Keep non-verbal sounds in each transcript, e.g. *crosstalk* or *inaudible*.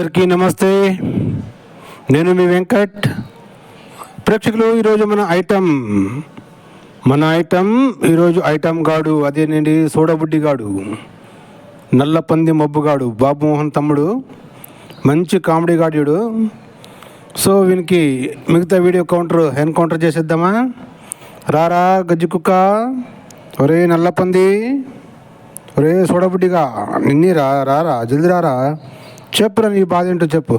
అందరికీ నమస్తే. నేను మీ వెంకట్. ప్రేక్షకులు ఈరోజు మన ఐటమ్. మన ఐటమ్ ఈరోజు ఐటమ్ గాడు అదేనండి సోడబుడ్డి గాడు నల్లపంది మబ్బుగాడు బాబు మోహన్ తమ్ముడు మంచి కామెడీ గాడు సో వీనికి మిగతా వీడియో కౌంటర్ ఎన్కౌంటర్ చేసేద్దామా? రారా గజ్జి కుక్క. ఒరే నల్లపంది. ఒరే సోడబుడ్డిగా. నిన్నీ రా రారా జల్ది రారా చెప్పురా నీ బాధ ఏంటో చెప్పు.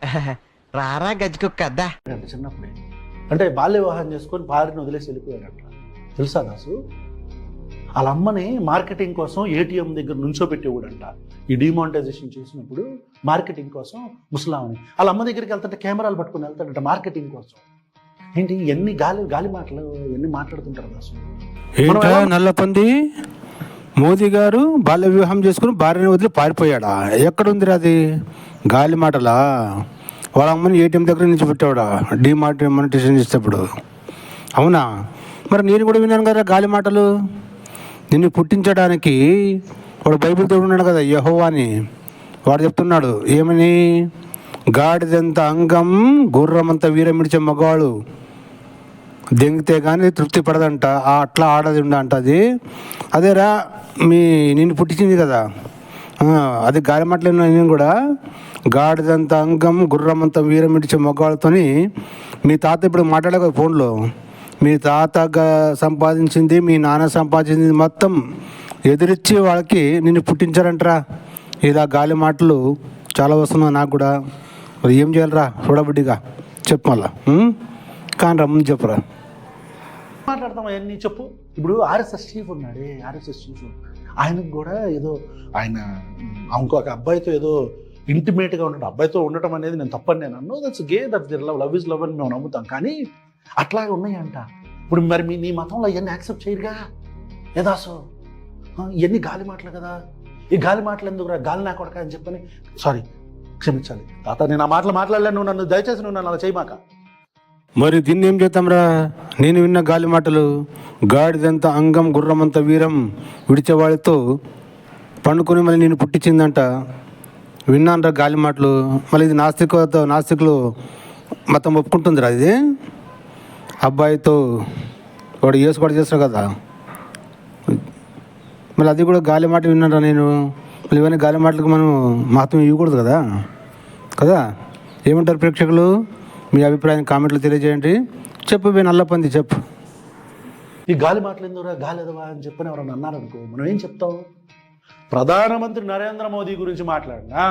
*laughs* రారా గజ్జుకుక్క అద్దా అంటే చిన్నప్పుడే. అంటే బాల్య వివాహం చేసుకొని భార్యను వదిలేసి వెళ్ళిపోయాడంట. తెలుసా దాసు? వాళ్ళ అమ్మని మార్కెటింగ్ కోసం ఏటీఎం దగ్గర నుంచోబెట్టేవాడంట ఈ డిమానిటైజేషన్ చేసినప్పుడు మార్కెటింగ్ కోసం ముసలామని. వాళ్ళ అమ్మ దగ్గరికి వెళ్తుంటే కెమెరాలు పట్టుకొని వెళ్తాడంట మార్కెటింగ్ కోసం. ఏంటి ఎన్ని గాలి గాలి మాటలు ఎన్ని మాట్లాడుతుంటారు దాసు? ఏంటా నల్లపంది? మోదీ గారు బాల్య వివాహం చేసుకుని భార్యని వదిలి పారిపోయాడా? ఎక్కడుందిరా అది? గాలి మాటలా? వాళ్ళ అమ్మని ఏటీఎం దగ్గర నుంచి పెట్టావుడా? డీ మార్ట్ మానిటేషన్ చేసేటప్పుడు అవునా? మరి నేను కూడా విన్నాను కదా గాలి మాటలు. నిన్ను పుట్టించడానికి వాడు బైబిల్ దేవుడు ఉన్నాడు కదా యహోవా అని వాడు చెప్తున్నాడు ఏమని? గాడిదంత అంగం గుర్రమంత వీరమిడిచే మగవాడు దెంగితే కానీ తృప్తి పడదంట ఆ అట్లా ఆడది ఉండ అంట అది అదేరా మీ నేను పుట్టించింది కదా. అది గాలి మాటలు నేను కూడా. గాడిదంత అంగం గుర్రమంత వీరమిడిచే మగవాళ్ళతోని మీ తాత ఇప్పుడు మాట్లాడక ఫోన్లో. మీ తాత సంపాదించింది మీ నాన్న సంపాదించింది మొత్తం ఎదిరిచ్చి వాళ్ళకి నిన్ను పుట్టించారంటరా. ఇలా గాలి మాటలు చాలా వస్తున్నాయి నాకు కూడా. మరి ఏం చేయాలరా చూడబుడ్డిగా చెప్పు మళ్ళా కానీ రమ్మని చెప్పురా. మాట్లాడతాం అవన్నీ చెప్పు. ఇప్పుడు ఆర్ఎస్ఎస్ చీఫ్ ఉన్నాడే ఆర్ఎస్ఎస్ చీఫ్ ఆయనకు కూడా ఏదో ఆయన ఇంకొక అబ్బాయితో ఏదో ఇంటిమేట్గా ఉండటం అబ్బాయితో ఉండటం అనేది నేను తప్పని నేను అన్నో that's gay that their love love is love అని మేము నమ్ముతాం. కానీ అట్లాగే ఉన్నాయంట. ఇప్పుడు మరి మీ నీ మతంలో ఇవన్నీ యాక్సెప్ట్ చేయరుగా? ఏదాసు ఇవన్నీ గాలి మాటలు కదా? ఈ గాలి మాటలు ఎందుకురా? గాలి నా కొడక అని చెప్పని సారీ క్షమించాలి. తాత నేను ఆ మాటలు మాట్లాడలేను. నువ్వు నన్ను దయచేసి నువ్వు నన్ను అలా చేయమాక మరి దీన్ని ఏం చేద్దాంరా? నేను విన్న గాలి మాటలు గాడిదంత అంగం గుర్రమంత వీరం విడిచేవాడితో పండుకొని మళ్ళీ నేను పుట్టించిందంట విన్నానురా గాలి మాటలు? మళ్ళీ ఇది నాస్తికతో నాస్తికులు మతం ఒప్పుకుంటుందిరా ఇది? అబ్బాయితో వాడు యేసు చేస్తారు కదా? మళ్ళీ అది కూడా గాలి మాట విన్నారా నేను. మళ్ళీ ఇవన్నీ గాలి మాటలకు మనం మహత్వం ఇవ్వకూడదు కదా? కదా? ఏమంటారు ప్రేక్షకులు? మీ అభిప్రాయం కామెంట్లు తెలియజేయండి. చెప్పు మీ నల్లపంది చెప్పు. ఈ గాలి మాటలు ఎందుకురా గాలి ఎదవా అని చెప్పని ఎవరన్నా అన్నారనుకో మనం ఏం చెప్తాం? ప్రధానమంత్రి నరేంద్ర మోదీ గురించి మాట్లాడినా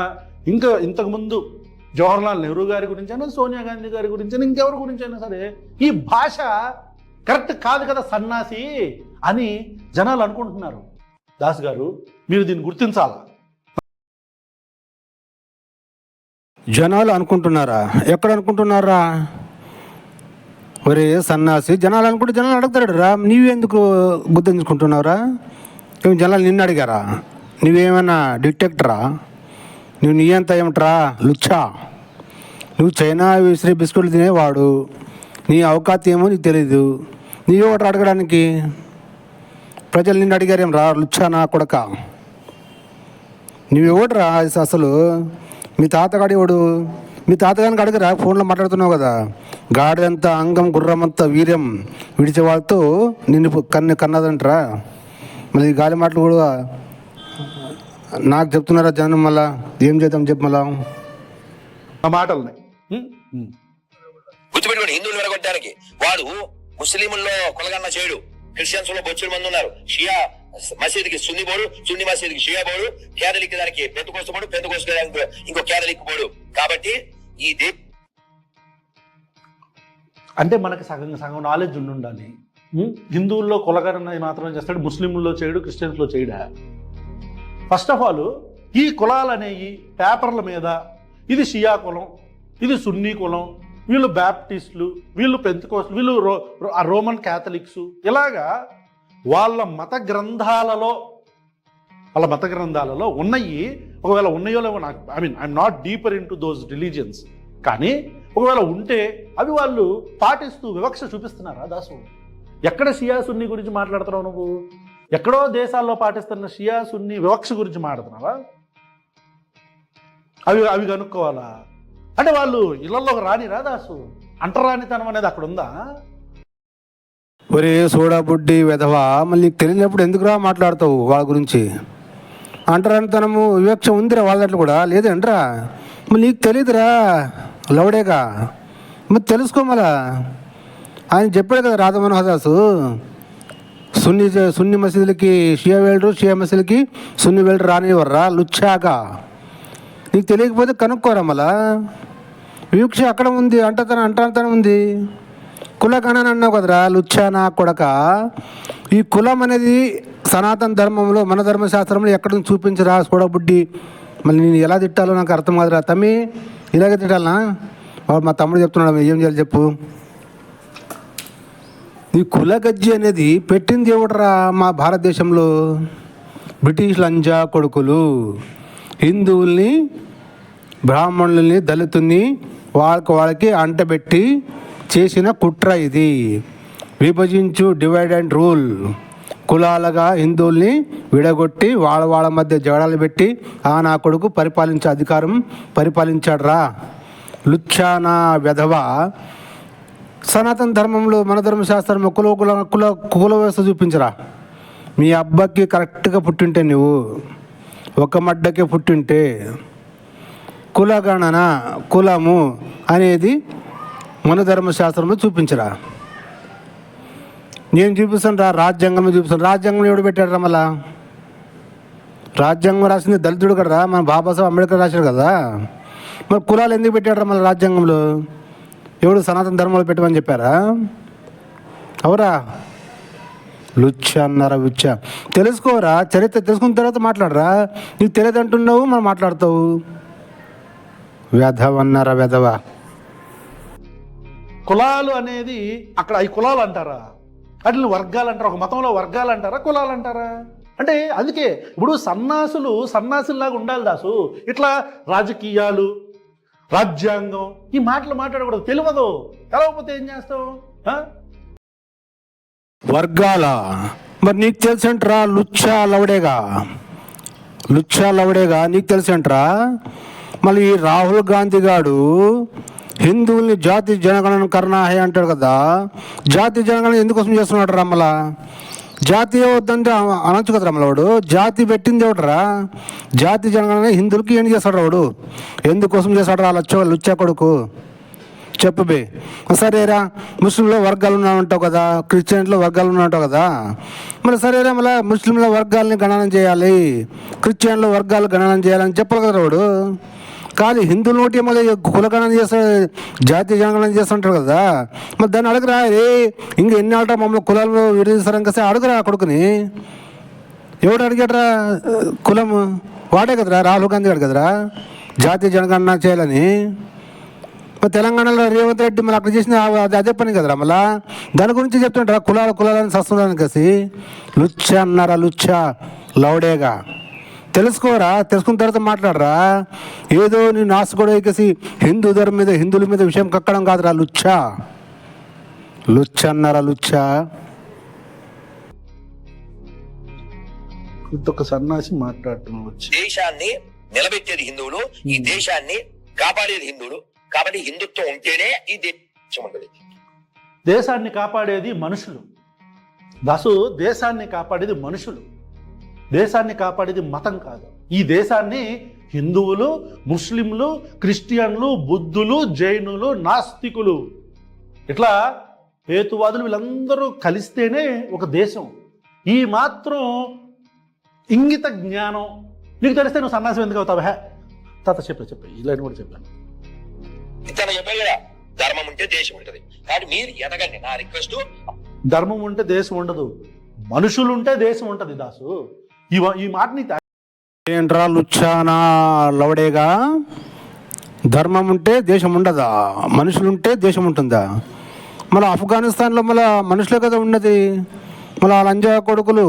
ఇంకా ఇంతకుముందు జవహర్లాల్ నెహ్రూ గారి గురించి అయినా సోనియా గాంధీ గారి గురించి అయినా ఇంకెవరి గురించి అయినా సరే ఈ భాష కరెక్ట్ కాదు కదా సన్నాసి అని జనాలు అనుకుంటున్నారు. దాస్ గారు మీరు దీన్ని గుర్తించాలా? జనాలు అనుకుంటున్నారా? ఎక్కడ అనుకుంటున్నారా? ఒరే సన్నాసి జనాలు అనుకుంటే జనాలు అడుగుతాడు రా. నీవెందుకు గుర్తించుకుంటున్నావురా? ఏమి జనాలు నిన్ను అడిగారా? నువ్వేమైనా డిటెక్టరా? నువ్వు నీ అంత ఏమిట్రా? లుచ్చా? నువ్వు చైనా విసిరి బిస్కెట్లు తినేవాడు. నీ అవకాశం ఏమో నీకు తెలీదు. నీవే ఒకటి అడగడానికి. ప్రజలు నిన్ను అడిగారేం రా? లుచ్చా నా కొడక? నువ్వెవడరా అసలు? మీ తాతగాడు ఎవడు? మీ తాతగానికి అడగరా ఫోన్లో మాట్లాడుతున్నావు కదా. గాడిదంత అంగం గుర్రమంత వీర్యం విడిచే వాళ్ళతో నిన్ను కన్ను కన్నదంటరా. మళ్ళీ ఈ గాలి మాటలు కూడా నాకు చెప్తున్నారా జనం మళ్ళా? ఏం చేద్దాం చెప్పు మళ్ళా. ఆ. గుర్తుపెట్టుకోండి హిందువులు వెలగొట్టడానికి వాడు ముస్లింల్లో కొలగన్న చేయడు. క్రిస్టియన్స్లో బొచ్చుల మంది ఉన్నారు. షియా మసీదుకి సున్ని పోడు సున్ని మసీదుకి షియా పోడు కేదలిక్ దానికి పెద్ద కోసం పోడు పెద్ద కోసం ఇంకో కేదలిక్ పోడు. కాబట్టి ఈ దే అంటే మనకి సగం సగం నాలెడ్జ్ ఉండి ఉండాలి? హిందువుల్లో కులగరణ మాత్రం చేస్తాడు ముస్లింల్లో చేయడు క్రిస్టియన్స్లో చేయడా? ఫస్ట్ ఆఫ్ ఆల్ ఈ కులాలు అనేవి పేపర్ల మీద ఇది షియా కులం ఇది సున్నీ కులం వీళ్ళు బ్యాప్టిస్టులు వీళ్ళు పెంతుకోస్టులు వీళ్ళు రో రోమన్ క్యాథలిక్స్ ఇలాగా వాళ్ళ మత గ్రంథాలలో వాళ్ళ మత గ్రంథాలలో ఉన్నాయి. ఒకవేళ ఉన్నాయో లేవో నాకు I mean I'm not deeper into those religions కానీ ఒకవేళ ఉంటే అవి వాళ్ళు పాటిస్తూ వివక్ష చూపిస్తున్నారా దాసు ఎక్కడ షియా సున్ని గురించి మాట్లాడుతున్నావు నువ్వు? ఎక్కడో దేశాల్లో పాటిస్తున్న షియా సున్ని వివక్ష గురించి మాట్లాడుతున్నావా? అవి అవి కనుక్కోవాలా? అంటే వాళ్ళు ఇళ్ళలోకి రానిరా దాసు? అంటరానితనం అనేది అక్కడ ఉందా? ఒరే సోడాబుడ్డి వెధవా మళ్ళీ నీకు తెలియనప్పుడు ఎందుకురా మాట్లాడతావు వాళ్ళ గురించి? అంటరానితనము వివక్ష ఉందిరా వాళ్ళ దాంట్లో కూడా లేదంటరా? మరి నీకు తెలియదురా లవడేగా? మరి తెలుసుకో మళ్ళా. ఆయన చెప్పాడు కదా రాధమోహన్ మనోహదాసు సున్ని సున్ని మసీదులకి షియా వెళ్ళరు షియా మసీదులకి సున్ని వెళ్ళరు రానివర్రా లుచ్చాగా? నీకు తెలియకపోతే కనుక్కోరా మళ్ళా. వివక్ష అక్కడ ఉంది అంటతనం అంటతనం ఉంది. కులగణన అన్నావు కదరా లుచ్చానా కొడక? ఈ కులం అనేది సనాతన ధర్మంలో మన ధర్మశాస్త్రంలో ఎక్కడ నుంచి చూపించరా చూడబుడ్డి మళ్ళీ నేను ఎలా తిట్టాలో నాకు అర్థం కాదురా. తమ్మి ఇలాగే తిట్టాలనా? వాడు మా తమ్ముడు చెప్తున్నాడు ఏం చేయాలి చెప్పు. ఈ కుల గజ్జి అనేది పెట్టింది ఎవడరా మా భారతదేశంలో? బ్రిటిష్ లంజా కొడుకులు. హిందువుల్ని బ్రాహ్మణుల్ని దళితుల్ని వాళ్ళకి వాళ్ళకి అంటబెట్టి చేసిన కుట్ర ఇది. విభజించు డివైడ్ అండ్ రూల్ కులాలుగా హిందువుల్ని విడగొట్టి వాళ్ళ వాళ్ళ మధ్య జగడాలు పెట్టి ఆ నా కొడుకు పరిపాలించే అధికారం పరిపాలించాడురా. లుచ్చానా వెధవ. సనాతన ధర్మంలో మన ధర్మశాస్త్రం కుల కుల కుల కుల వ్యవస్థ చూపించరా. మీ అబ్బాయికి కరెక్ట్గా పుట్టింటే నువ్వు. ఒక మడ్డకే పుట్టింటే. కులగణన కులము అనేది మన ధర్మశాస్త్రంలో చూపించరా? నేను చూపిస్తాను రా రాజ్యాంగంలో చూపిస్తాను. రాజ్యాంగం ఎవడు పెట్టాడు రా మళ్ళా? రాజ్యాంగం రాసింది దళితుడు కదా మన బాబాసాహెబ్ అంబేద్కర్ రాశాడు కదా. మరి కులాలు ఎందుకు పెట్టాడు రా మళ్ళీ రాజ్యాంగంలో? ఎవడు సనాతన ధర్మంలో పెట్టమని చెప్పారా? అవరా. లుచ్చ అన్నారా లుచ్చ. తెలుసుకోరా చరిత్ర తెలుసుకున్న తర్వాత మాట్లాడరా? నీకు తెలియదు అంటున్నావు మనం మాట్లాడతావు. వెధవ అన్నారా వెధవ కులాలు అనేది అక్కడ ఈ కులాలు అంటారా? వాటిని వర్గాలు అంటారా? ఒక మతంలో వర్గాలు అంటారా? కులాలు అంటారా? అంటే అందుకే ఇప్పుడు సన్నాసులు సన్నాసుల్లాగా ఉండాలి దాసు. ఇట్లా రాజకీయాలు రాజ్యాంగం ఈ మాటలు మాట్లాడకూడదు. తెలియదు. తెలవకపోతే ఏం చేస్తావు? వర్గాల. మరి నీకు తెలుసంటరా లుచ్చా లవడేగా? లుచ్చా లవడేగా? నీకు తెలుసంటరా? మళ్ళీ రాహుల్ గాంధీ గాడు హిందువుల్ని జాతి జనగణన కర్ణాహే అంటాడు కదా. జాతి జనగణన ఎందుకోసం చేస్తున్నాడు రమ్మలా జాతీయ వద్దంటే అనొచ్చు కదా రమ్మలవాడు జాతి పెట్టింది ఎవడరా? జాతి జనగణన హిందువులకి ఏం చేస్తాడు వాడు? ఎందుకోసం చేస్తాడు రా లచ్చ లుచ్చా కొడుకు? చెప్పు బే. సరేరా ముస్లింలో వర్గాలు ఉన్నాయంటావు కదా క్రిస్టియన్లో వర్గాలు ఉన్నావు కదా. మరి సరేరా మళ్ళీ ముస్లింల వర్గాలని గణనం చేయాలి. క్రిస్టియన్లో వర్గాలు గణనం చేయాలని చెప్పాలి కదా వాడు. కానీ హిందువుల నోటి మళ్ళీ కులగణం చేస్తా జాతీయ జనగణం చేస్తుంటారు కదా. మరి దాన్ని అడగరా రే ఇంక ఎన్ని ఆట మమ్మల్ని కులాలు విడదీస్తారని కసే అడుగురా కొడుకుని. ఎవడు అడిగాడరా కులము వాడే కదరా రాహుల్ గాంధీ గారు కదరా జాతీయ జనగణన చేయాలని. మరి తెలంగాణలో రేవంత్ రెడ్డి మరి అక్కడ చేసిన అది అదే పని కదరా మళ్ళా. దాని గురించి చెప్తుంటారా కులాల కులాలని సస్తున్నాను కసి లుచ్చ అన్నారా లుచ్చ లౌడేగా. తెలుసుకోరా? తెలుసుకున్న తర్వాత మాట్లాడరా? ఏదో నీ నాసుగొడవ ఎక్కేసి హిందూ ధర్మం మీద హిందువుల మీద విషయం కక్కడం కాదురా లుచ్చ. లుచ్చ అన్నారా లుచ్చ? ఇంకొక సన్నాసి మాట్లాడుతున్నావు వచ్చి. దేశాన్ని నిలబెట్టేది హిందువులు ఈ దేశాన్ని కాపాడేది హిందువులు. కాబట్టి హిందుత్వం ఉంటేనే ఈ దేశం ఉంటుంది దేశాన్ని కాపాడేది మనుషులు. దాసు దేశాన్ని కాపాడేది మనుషులు. దేశాన్ని కాపాడేది మతం కాదు. ఈ దేశాన్ని హిందువులు ముస్లింలు క్రిస్టియన్లు బుద్ధులు జైనులు నాస్తికులు ఇట్లా హేతువాదులు వీళ్ళందరూ కలిస్తేనే ఒక దేశం. ఈ మాత్రం ఇంగిత జ్ఞానం. నీకు తెలిస్తే నువ్వు సన్యాసం ఎందుకు అవుతావు? హే. తాత చెప్పే చెప్పే. ఇలా కూడా చెప్పాను. కదా ధర్మం ఉంటే దేశం ఉంటది. కాబట్టి మీరు ఎదగండి. నా రిక్వెస్ట్. ధర్మం ఉంటే దేశం ఉండదు. మనుషులు ఉంటే దేశం ఉంటది దాసు. ఈ ఈ మాటని ఏంట్రా లుచ్చానా లవడేగా? ధర్మం ఉంటే దేశం ఉండదా? మనుషులుంటే దేశం ఉంటుందా? మళ్ళీ ఆఫ్ఘనిస్తాన్లో మళ్ళీ మనుషులే కదా ఉన్నది. మళ్ళీ ఆ లంజా కొడుకులు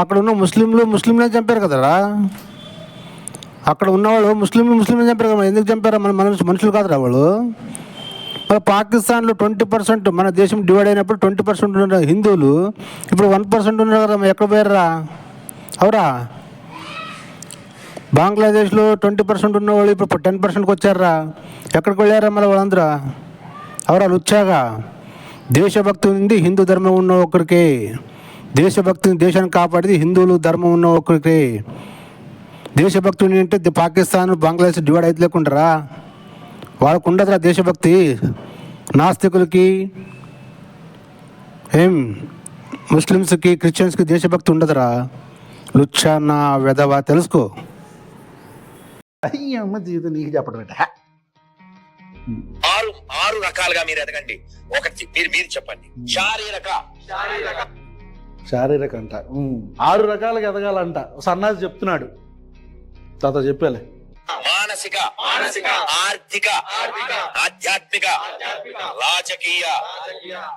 అక్కడ ఉన్న ముస్లింలు ముస్లింలే చంపారు కదరా? అక్కడ ఉన్నవాళ్ళు ముస్లింలు ముస్లింలు చంపారు కదా ఎందుకు చంపారా? మన మనుషులు మనుషులు కాదురా వాళ్ళు. మరి పాకిస్తాన్లో ట్వంటీ పర్సెంట్ మన దేశం డివైడ్ అయినప్పుడు ట్వంటీ పర్సెంట్ ఉన్న హిందువులు ఇప్పుడు వన్ పర్సెంట్ ఉన్నారు కదా ఎక్కడ పోయారా అవురా. బంగ్లాదేశ్లో ట్వంటీ పర్సెంట్ ఉన్న వాళ్ళు ఇప్పుడు టెన్ పర్సెంట్కి వచ్చారా ఎక్కడికి వెళ్ళారా మళ్ళీ వాళ్ళందరూ? అవరా లుచ్చాగా. దేశభక్తి ఉంది హిందూ ధర్మం ఉన్న ఒకరికే. దేశభక్తిని దేశాన్ని కాపాడేది హిందువులు ధర్మం ఉన్న ఒకరికే. దేశభక్తి అంటే పాకిస్తాన్ బంగ్లాదేశ్ డివైడ్ అయితే లేకుంటారా వాళ్ళకు ఉండదురా దేశభక్తి. నాస్తికులకి ఏం ముస్లిమ్స్కి క్రిస్టియన్స్కి దేశభక్తి ఉండదురా. లుచ్చాన్న వెధవా తెలుసుకో. అయ్యమ్మ జీవితం నీకు చెప్పడం. ఆరు ఆరు రకాలుగా మీరు ఎదగండి. ఒకటి మీరు మీరు చెప్పండి. శారీరక. శారీరక. అంట. ఉమ్. ఆరు రకాలుగా ఎదగాలంట. సన్నాసి చెప్తున్నాడు. తాత చెప్పాలే. మానసిక. మానసిక. ఆర్థిక. ఆధ్యాత్మిక. రాజకీయ.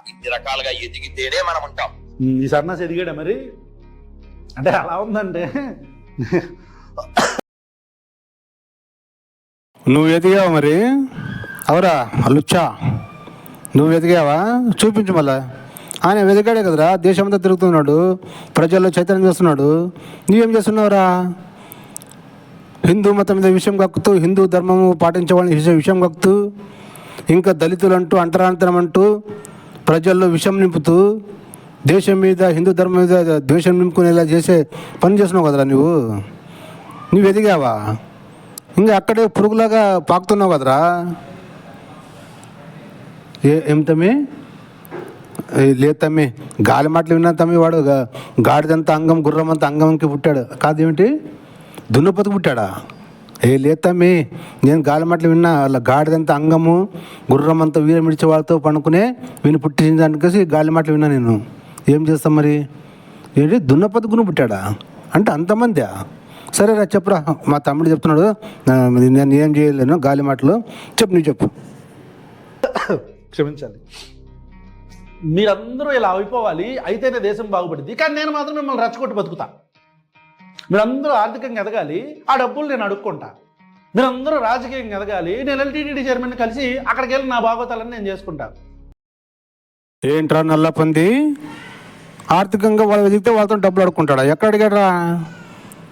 ఇన్ని రకాలుగా ఎదిగితేనే మనం ఉంటాం. ఈ సన్నాసి ఎదిగాడా మరి? అంటే అలా ఉందంటే నువ్వు ఎదిగావా మరి? అవరా లుచ్చా? నువ్వు ఎదిగావా? చూపించు మళ్ళా. ఆయన వెదిగాడే కదరా? దేశమంతా తిరుగుతున్నాడు. ప్రజల్లో చైతన్యం చేస్తున్నాడు. నువ్వేం చేస్తున్నావురా? హిందూ మతం మీద విషయం కక్కుతూ హిందూ ధర్మము పాటించవాలని విషయం విషయం కక్కుతూ ఇంకా దళితులు అంటూ అంటరాంతరం అంటూ ప్రజల్లో విషం నింపుతూ దేశం మీద హిందూ ధర్మం మీద ద్వేషం నింపుకునేలా చేసే పని చేస్తున్నావు కదరా నువ్వు? నువ్వు ఎదిగావా? ఇంకా అక్కడే పురుగులాగా పాకుతున్నావు కదరా? ఏ ఏం తమ్మి? ఏ, లేదు తమ్మి. గాలి మాటలు విన్నా తమ్మి వాడు గాడిదంతా అంగం గుర్రమంతా అంగంకి పుట్టాడు. కాదేమిటి? దున్నపోతు పుట్టాడా? ఏ లేదు తమ్మి. నేను గాలి మాటలు విన్నా అలా గాడిదంతా అంగము గుర్రమంతా వీరమిడిచే వాళ్ళతో పండుకునే వీని పుట్టించడానికి గాలి మాటలు విన్నా నేను. ఏం చేస్తాం మరి? ఏంటి? దున్నపోతు గును పుట్టాడా? అంటే అంతమందా? సరేరా చెప్పురా. మా తమ్ముడు చెప్తున్నాడు నేను ఏం చేయలేను గాలి మాటలు. చెప్పు నువ్వు చెప్పు. క్షమించాలి మీరందరూ ఇలా అయిపోవాలి అయితేనే దేశం బాగుపడింది కానీ నేను మాత్రం మిమ్మల్ని రచ్చగొట్టి బతుకుతా. మీరందరూ ఆర్థికంగా ఎదగాలి ఆ డబ్బులు నేను అడుక్కుంటా. మీరందరూ రాజకీయంగా ఎదగాలి నేను ఎల్టీటీడీ చైర్మన్ కలిసి అక్కడికి వెళ్ళి నా బాగోతాలని నేను చేసుకుంటా. ఏంట్రా నల్ల పంది ఆర్థికంగా వాళ్ళు వెతికితే వాళ్ళతో డబ్బులు అడుక్కుంటాడా ఎక్కడ అడిగాడరా?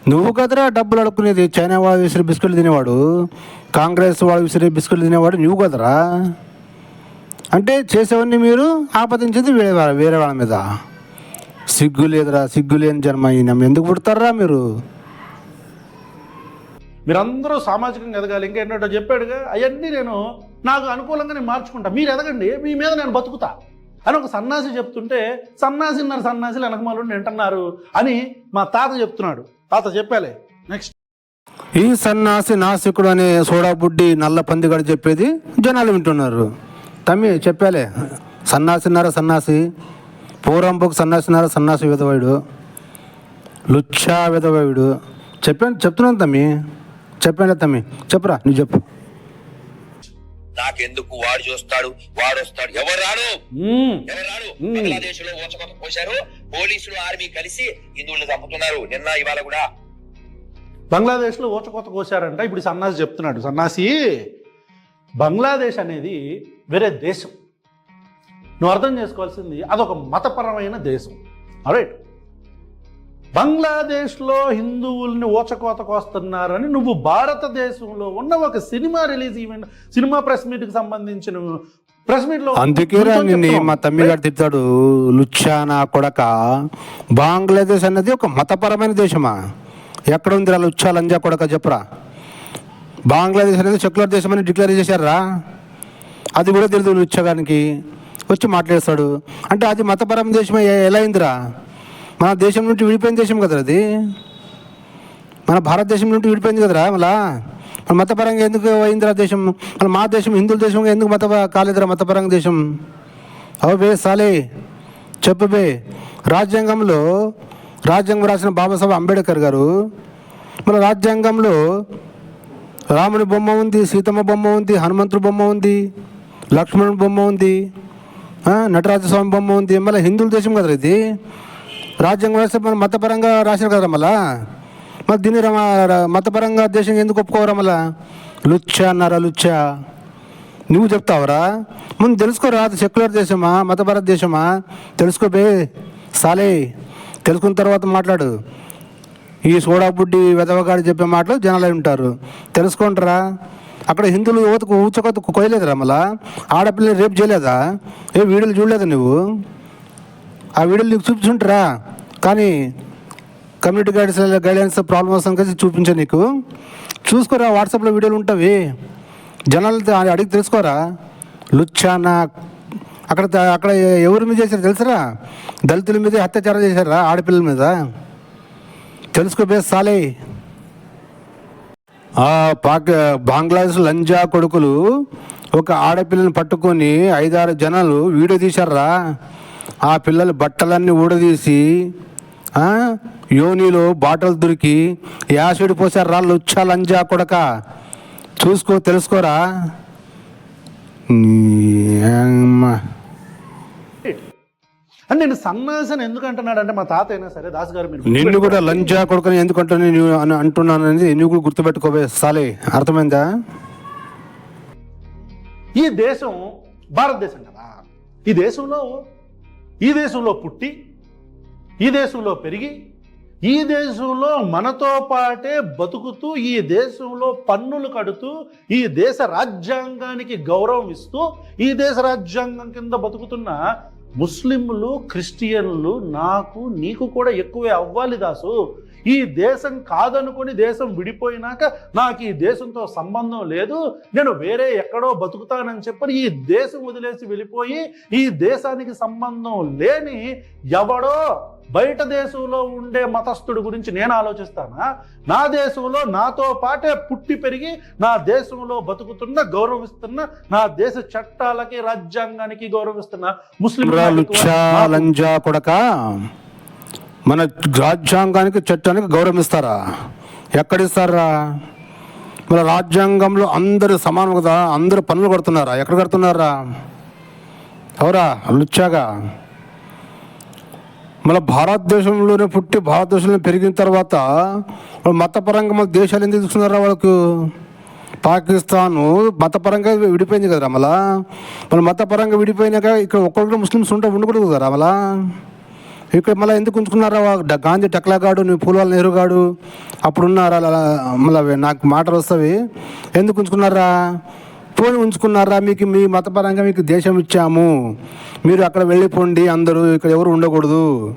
నువ్వు కదరా డబ్బులు అడుక్కునేది చైనా వాళ్ళు విసిరి బిస్కెట్లు తినేవాడు కాంగ్రెస్ వాళ్ళు విసిరి బిస్కెట్లు తినేవాడు నువ్వు కదరా? అంటే చేసేవన్నీ మీరు ఆపదించేది వేరే వాళ్ళ వేరే వాళ్ళ మీద. సిగ్గు లేదురా సిగ్గు లేని జన్మ ఈయన ఎందుకు పుడతారా మీరు? మీరందరూ సామాజికంగా ఎదగాలి. ఇంకా ఏంటంటే చెప్పాడుగా అవన్నీ నేను నాకు అనుకూలంగా నేను మార్చుకుంటా. మీరు ఎదగండి మీ మీద నేను బతుకుతా. అని ఒక సన్నాసి చెప్తుంటే సన్నాసిన్నారు సన్నాసిలు వెనకమాలు వింటున్నారు అని మా తాత చెప్తున్నాడు. తాత చెప్పాలే. నెక్స్ట్ ఈ సన్నాసి నాసికుడు అనే సోడాబుడ్డి నల్ల పందిగాడు చెప్పేది జనాలు వింటున్నారు. తమ్మి చెప్పాలే. సన్నాసిన్నారా సన్నాసి? పూరంపుకు సన్నాసిన్నారా సన్నాసి విధవాయుడు? లుచ్చా విధవాయుడు? చెప్పాను చెప్తున్నాను తమ్మి. చెప్పాను తమ్మి. చెప్పురా నువ్వు చెప్పు. నాకెందుకు? వాడు చూస్తాడు వాడు వస్తాడు. ఎవరు రాడు. ఎవరు రాడు. బంగ్లాదేశ్లో ఊచకొత పోశారు. పోలీసులు ఆర్మీ కలిసి హిందువులు చంపుతున్నారు. నిన్న ఇవాళ కూడా. బంగ్లాదేశ్లో ఊచకోత కోసారంట ఇప్పుడు సన్నాసి చెప్తున్నాడు. సన్నాసి బంగ్లాదేశ్ అనేది వేరే దేశం. నువ్వు అర్థం చేసుకోవాల్సింది అదొక మతపరమైన దేశం. రైట్ బంగ్లాదేశ్లో హిందువుల్ని ఊచకోత కోస్తున్నారని నువ్వు భారతదేశంలో ఉన్న ఒక cinema release event cinema press మీట్కి సంబంధించిన ప్రెస్ మీట్లో అందుకేరా నిన్ను మా తమ్మి గారు తిట్టాడు. లుచ్చా నా కొడక. బంగ్లాదేశ్ అన్నది ఒక మతపరమైన దేశమా? ఎక్కడ ఉందిరా లుచ్చా లంజా కొడక చెప్పురా? బంగ్లాదేశ్ అనేది సెక్యులర్ దేశం అని డిక్లేర్ చేశారా? అది కూడా తెలియదు లుచ్చగానికి. వచ్చి మాట్లాడేస్తాడు. అంటే అది మతపరమైన దేశం ఎ- ఎలా అయిందిరా? మన దేశం నుండి విడిపోయిన దేశం కదరా అది? మన భారతదేశం నుండి విడిపోయింది కదరా మళ్ళా? మన మతపరంగా ఎందుకు అయిందిరా దేశం? మన మా దేశం హిందువుల దేశంగా ఎందుకు మత కాలేదురా మతపరంగా దేశం? అవు బే సాలే చెప్పు బే. రాజ్యాంగంలో రాజ్యాంగం రాసిన బాబాసాహెబ్ అంబేద్కర్ గారు మన రాజ్యాంగంలో రాముని బొమ్మ ఉంది సీతమ్మ బొమ్మ ఉంది హనుమంతుడు బొమ్మ ఉంది లక్ష్మణుడు బొమ్మ ఉంది నటరాజస్వామి బొమ్మ ఉంది మళ్ళీ హిందువుల దేశం కదరా ఇది? రాజ్యాంగం రాస్తే మనం మతపరంగా రాశారు కదా మళ్ళా మరి దీన్ని మతపరంగా దేశం ఎందుకు ఒప్పుకోరా మళ్ళా లుచ్చా అన్నారా లుచ్చా? నువ్వు చెప్తావరా? ముందు తెలుసుకోరా అది సెక్యులర్ దేశమా మతపర దేశమా? తెలుసుకోబే సాలే తెలుసుకున్న తర్వాత మాట్లాడు. ఈ సోడాబుడ్డి వెదవగాడు చెప్పే మాటలు జనాలు ఉంటారు. తెలుసుకుంటారా అక్కడ హిందువులు యువతకు ఊచకొత్త కొయ్యలేదురా మళ్ళా ఆడపిల్లని రేపు చేయలేదా? ఏ వీడియోలు చూడలేదా నువ్వు? ఆ వీడియోలు నీకు చూపించుంటారా? కానీ కమ్యూనిటీ గైడెన్స్ గైడెన్స్ ప్రాబ్లమ్ వస్తాను కలిసి చూపించా నీకు. చూసుకోరా వాట్సాప్లో వీడియోలు ఉంటావి. జనాలతో అడిగి తెలుసుకోరా? లుచ్చానా? అక్కడ అక్కడ ఎవరి మీద చేశారు తెలుసరా? దళితుల మీద అత్యాచారం చేశారా ఆడపిల్లల మీద? తెలుసుకోబే సాలే. ఆ పాక్ బంగ్లాదేశ్ లంజా కొడుకులు ఒక ఆడపిల్లని పట్టుకొని ఐదారు జనాలు వీడియో తీశారా? ఆ పిల్లల బట్టలన్నీ ఊడదీసి ఆ, యోనిలో బాటలు దొరికి యాసిడ్ పోసారు రా లుచ్చా లంజా కొడక చూసుకో తెలుసుకోరా. అంటే నేను సన్నాసని ఎందుకు అంటున్నాడు అంటే మా తాత అయినా సరే దాస్ గారు మీరు నిన్ను కూడా లంజా కొడుకుని ఎందుకంటే నేను అని అంటున్నాను అనేది నువ్వు కూడా గుర్తుపెట్టుకోవే. సాలే అర్థమైందా? ఈ దేశం భారతదేశం కదా. ఈ దేశంలో ఈ దేశంలో పుట్టి ఈ దేశంలో పెరిగి ఈ దేశంలో మనతో పాటే బతుకుతూ ఈ దేశంలో పన్నులు కడుతూ ఈ దేశ రాజ్యాంగానికి గౌరవం ఇస్తూ ఈ దేశ రాజ్యాంగం కింద బతుకుతున్న ముస్లింలు క్రిస్టియన్లు నాకు నీకు కూడా ఎక్కువే అవ్వాలి దాసు. ఈ దేశం కాదనుకొని దేశం విడిపోయినాక నాకు ఈ దేశంతో సంబంధం లేదు నేను వేరే ఎక్కడో బతుకుతానని చెప్పని ఈ దేశం వదిలేసి వెళ్ళిపోయి ఈ దేశానికి సంబంధం లేని ఎవడో బయట దేశంలో ఉండే మతస్థుడి గురించి నేను ఆలోచిస్తానా? నా దేశంలో నాతో పాటే పుట్టి పెరిగి నా దేశంలో బతుకుతున్న గౌరవిస్తున్న నా దేశ చట్టాలకి రాజ్యాంగానికి గౌరవిస్తున్న ముస్లిం కొడక? మన రాజ్యాంగానికి చట్టానికి గౌరవం ఇస్తారా ఎక్కడిస్తారా? మన రాజ్యాంగంలో అందరూ సమానం కదా అందరూ పనులు కడుతున్నారా? ఎక్కడ కడుతున్నారా? అవురా లుచ్చాగా మన భారతదేశంలోనే పుట్టి భారతదేశంలో పెరిగిన తర్వాత మతపరంగా మన దేశాలు ఎందుకు తీసుకున్నారా వాళ్ళకు? పాకిస్తాను మతపరంగా విడిపోయింది కదా మళ్ళా? మన మతపరంగా విడిపోయినాక ఇక్కడ ఒక్కొక్కరు ముస్లిమ్స్ ఉంటే ఉండకూడదు కదా మళ్ళా? ఇక్కడ మళ్ళీ ఎందుకు ఉంచుకున్నారా? వా- గాంధీ టక్లాగాడు నువ్వు పూలవాళ్ళ నెహ్రూ అప్పుడు అప్పుడున్నారా అలా మళ్ళీ నాకు మాటలు వస్తాయి. ఎందుకు ఉంచుకున్నారా? పోని ఉంచుకున్నారా? మీకు మీ మతపరంగా మీకు దేశం ఇచ్చాము. మీరు అక్కడ వెళ్ళిపోండి అందరూ ఇక్కడ ఎవరు ఉండకూడదు.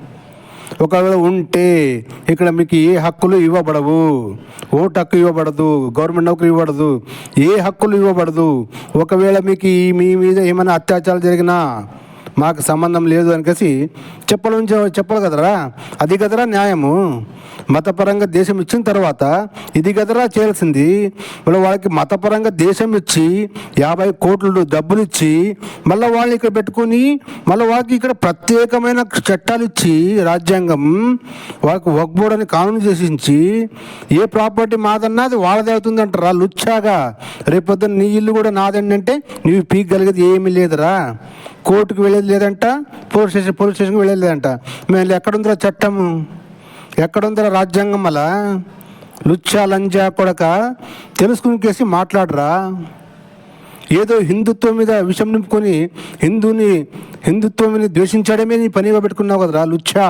ఒకవేళ ఉంటే ఇక్కడ మీకు ఏ హక్కులు ఇవ్వబడవు. ఓటు హక్కు ఇవ్వబడదు గవర్నమెంట్ నౌకరీ ఇవ్వబడదు. ఏ హక్కులు ఇవ్వబడదు? ఒకవేళ మీకు మీ మీద ఏమైనా అత్యాచారాలు జరిగినా మాకు సంబంధం లేదు అనికేసి నుంచి చెప్పాలి కదరా? అది కదరా న్యాయము? మతపరంగా దేశం ఇచ్చిన తర్వాత ఇది కదరా చేయాల్సింది? మళ్ళీ వాళ్ళకి మతపరంగా దేశం ఇచ్చి యాభై కోట్లు డబ్బులు ఇచ్చి మళ్ళీ వాళ్ళని ఇక్కడ పెట్టుకొని మళ్ళీ వాళ్ళకి ఇక్కడ ప్రత్యేకమైన చట్టాలు ఇచ్చి రాజ్యాంగం వాళ్ళకి వక్బోర్డ్ అని కానూను చేసించి ఏ ప్రాపర్టీ మాదన్నా అది వాళ్ళదే అవుతుంది అంటారా లుచ్చాగా రేపొద్దున నీ ఇల్లు కూడా నాదండి అంటే నీవు పీకగలిగేది ఏమీ లేదురా. కోర్టుకు వెళ్ళేది లేదంట పోలీస్ స్టేషన్ పోలీస్ స్టేషన్కి వెళ్ళలేదంట. మేము ఎక్కడుందిరా చట్టము ఎక్కడుందిరా రాజ్యాంగం అలా? లుచ్చా లంజా కొడక తెలుసుకునికేసి మాట్లాడరా? ఏదో హిందుత్వం మీద విషం నింపుకొని హిందూని హిందుత్వం మీద ద్వేషించడమే నీ పనిగా పెట్టుకున్నావు కదరా లుచ్చా?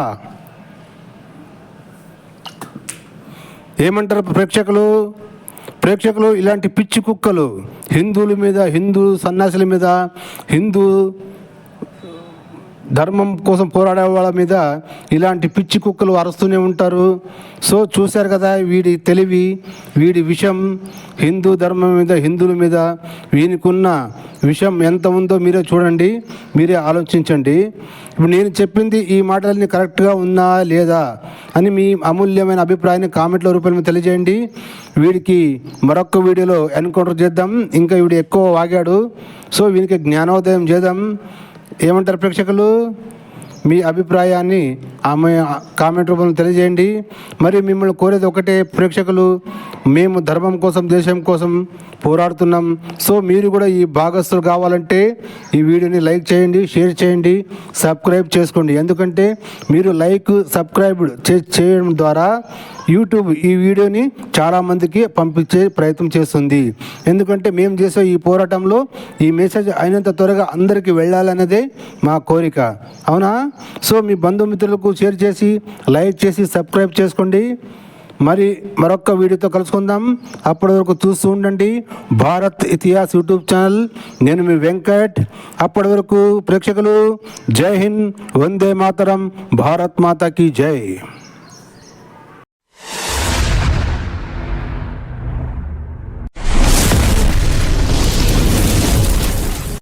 ఏమంటారు ప్రేక్షకులు? ప్రేక్షకులు ఇలాంటి పిచ్చి కుక్కలు హిందువుల మీద హిందూ సన్యాసుల మీద హిందూ ధర్మం కోసం పోరాడే వాళ్ళ మీద ఇలాంటి పిచ్చి కుక్కలు అరుస్తూనే ఉంటారు. సో చూశారు కదా వీడి తెలివి వీడి విషం హిందూ ధర్మం మీద హిందువుల మీద వీనికున్న విషం ఎంత ఉందో మీరే చూడండి మీరే ఆలోచించండి. ఇప్పుడు నేను చెప్పింది ఈ మాటలన్నీ కరెక్ట్గా ఉన్నా లేదా అని మీ అమూల్యమైన అభిప్రాయాన్ని కామెంట్ల రూపంలో తెలియజేయండి. వీడికి మరొక వీడియోలో ఎన్కౌంటర్ చేద్దాం. ఇంకా వీడు ఎక్కువ వాగాడు. సో వీనికి జ్ఞానోదయం చేద్దాం. ఏమంటారు ప్రేక్షకులు? మీ అభిప్రాయాన్ని ఆమె కామెంట్ రూపంలో తెలియజేయండి. మరి మిమ్మల్ని కోరేది ఒకటే ప్రేక్షకులు మేము ధర్మం కోసం దేశం కోసం పోరాడుతున్నాం. సో మీరు కూడా ఈ భాగస్తులు కావాలంటే ఈ వీడియోని లైక్ చేయండి షేర్ చేయండి సబ్స్క్రైబ్ చేసుకోండి. ఎందుకంటే మీరు లైక్ సబ్స్క్రైబ్ చే- చేయడం ద్వారా యూట్యూబ్ ఈ వీడియోని చాలామందికి పంపించే ప్రయత్నం చేస్తుంది. ఎందుకంటే మేము చేసే ఈ పోరాటంలో ఈ మెసేజ్ అయినంత త్వరగా అందరికీ వెళ్ళాలన్నదే మా కోరిక. అవునా? సో మీ బంధుమిత్రులకు షేర్ చేసి లైక్ చేసి సబ్స్క్రైబ్ చేసుకోండి. మరి మరొక వీడియోతో కలుసుకుందాం. అప్పటి వరకు చూస్తూ ఉండండి. Bharat Itihas YouTube channel. నేను మీ వెంకట్. అప్పటి వరకు ప్రేక్షకులు జై హింద్ వందే మాతరం భారత్ మాతాకి జై.